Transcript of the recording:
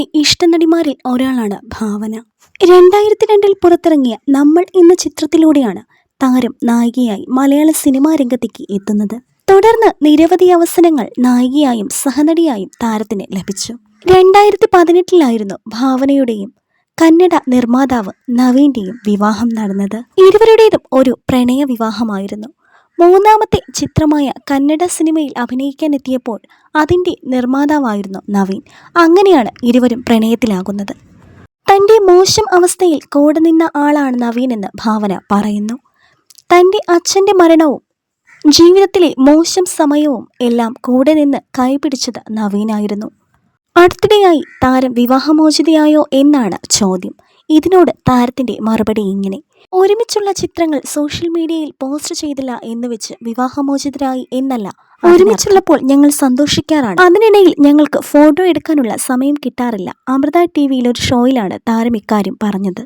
താരത്തിന്റെ ഇഷ്ടനടിമാരിൽ ഒരാളാണ് ഭാവന. രണ്ടായിരത്തി രണ്ടിൽ പുറത്തിറങ്ങിയ നമ്മൾ എന്ന ചിത്രത്തിലൂടെയാണ് താരം നായികയായി മലയാള സിനിമാ രംഗത്തേക്ക് എത്തുന്നത്. തുടർന്ന് നിരവധി അവസരങ്ങൾ നായികയായും സഹനടിയായും താരത്തിന് ലഭിച്ചു. രണ്ടായിരത്തി പതിനെട്ടിലായിരുന്നു ഭാവനയുടെയും കന്നഡ നിർമ്മാതാവ് നവീന്റെയും വിവാഹം നടന്നത്. ഇരുവരുടേതും ഒരു പ്രണയ വിവാഹമായിരുന്നു മൂന്നാമത്തെ ചിത്രമായ കന്നഡ സിനിമയിൽ അഭിനയിക്കാൻ എത്തിയപ്പോൾ അതിന്റെ നിർമ്മാതാവായിരുന്നു നവീൻ. അങ്ങനെയാണ് ഇരുവരും പ്രണയത്തിലാകുന്നത്. തന്റെ മോശം അവസ്ഥയിൽ കൂടെ നിന്ന ആളാണ് നവീൻ എന്ന് ഭാവന പറയുന്നു. തന്റെ അച്ഛന്റെ മരണവും ജീവിതത്തിലെ മോശം സമയവും എല്ലാം കൂടെ നിന്ന് കൈപിടിച്ചത് നവീനായിരുന്നു. അടുത്തിടെയായി താരം വിവാഹമോചിതയായോ എന്നാണ് ചോദ്യം. ഇതിനോട് താരത്തിന്റെ മറുപടി ഇങ്ങനെ. ഒരുമിച്ചുള്ള ചിത്രങ്ങൾ സോഷ്യൽ മീഡിയയിൽ പോസ്റ്റ് ചെയ്തില്ല എന്ന് വെച്ച് വിവാഹമോചിതരായി എന്നല്ല. ഒരുമിച്ചുള്ളപ്പോൾ ഞങ്ങൾ സന്തോഷിക്കാറാണ്. അതിനിടയിൽ ഞങ്ങൾക്ക് ഫോട്ടോ എടുക്കാനുള്ള സമയം കിട്ടാറില്ല. അമൃത ടി വിയിൽ ഒരു ഷോയിലാണ് താരം ഇക്കാര്യം പറഞ്ഞത്.